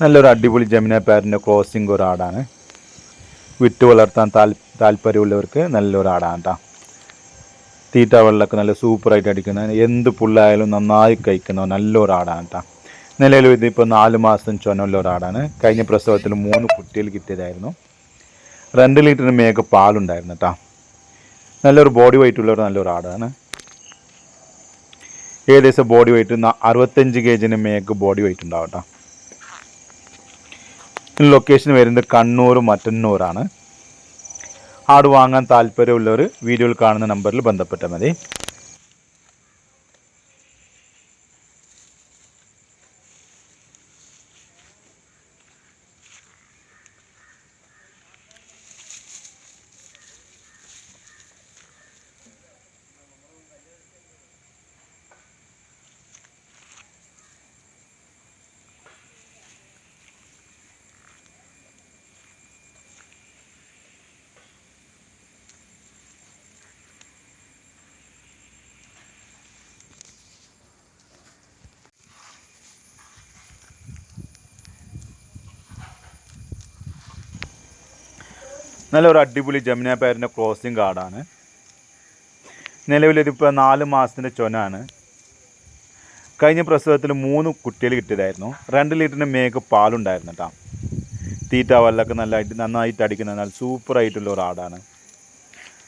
നല്ലൊരു അടിപൊളി ജമിന പാരിന്റെ ക്രോസിംഗ് ആടാണ്. വിറ്റ് വളർത്താൻ താൽ താല്പര്യമുള്ളവർക്ക് നല്ലൊരു ആടാണ് കേട്ടോ തീറ്റ വെള്ളമൊക്കെ നല്ല സൂപ്പറായിട്ട് അടിക്കുന്ന എന്ത് പുല്ലായാലും നന്നായി കഴിക്കുന്ന നല്ലൊരു ആടാണ് കേട്ടോ നിലവിൽ ഇതിപ്പോൾ നാല് മാസം ചുനമുള്ള ഒരാടാണ് കഴിഞ്ഞ പ്രസവത്തിൽ മൂന്ന് കുട്ടികൾ കിട്ടിയതായിരുന്നു. രണ്ട് ലിറ്ററിന് മേഘ പാലുണ്ടായിരുന്നു കേട്ടോ നല്ലൊരു ബോഡി വെയിറ്റ് ഉള്ള ഒരു നല്ലൊരു ആടാണ്. ഏകദേശം ബോഡി വെയിറ്റ് അറുപത്തഞ്ച് കെ ജിന് മേക്ക് ബോഡി വെയിറ്റ് ഉണ്ടാവും കേട്ടോ ലൊക്കേഷൻ വരുന്നത് കണ്ണൂർ മറ്റന്നൂറാണ് ആട് വാങ്ങാൻ താല്പര്യമുള്ളവർ വീഡിയോയിൽ കാണുന്ന നമ്പറിൽ ബന്ധപ്പെട്ടാൽ മതി. നല്ലൊരു അടിപൊളി ജമുന പേരിന്റെ ക്രോസിംഗ് കാർഡാണ് നിലവിലിതിപ്പോൾ നാല് മാസത്തിന്റെ ചൊനാണ്. കഴിഞ്ഞ പ്രസവത്തിൽ മൂന്ന് കുട്ടികൾ കിട്ടിയതായിരുന്നു. രണ്ട് ലിറ്ററിന്റെ മേക്ക് പാലുണ്ടായിരുന്നു കേട്ടോ തീറ്റ വല്ലൊക്കെ നല്ലതായിട്ട് നന്നായിട്ട് അടിക്കുന്ന നല്ല സൂപ്പറായിട്ടുള്ള ഒരു ആടാണ്.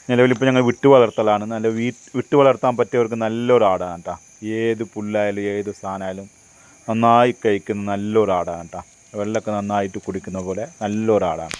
നിലവിലിപ്പോൾ ഞങ്ങൾ വിട്ടു വളർത്തലാണ്. നല്ല വീ വിട്ടു വളർത്താൻ പറ്റിയവർക്ക് നല്ലൊരു ആടാണ് കേട്ടോ ഏത് പുല്ലായാലും ഏത് സാധനമായാലും നന്നായി കഴിക്കുന്ന നല്ലൊരാടാണ് കേട്ടോ വെള്ളമൊക്കെ നന്നായിട്ട് കുടിക്കുന്ന പോലെ നല്ലൊരു ആടാണ്.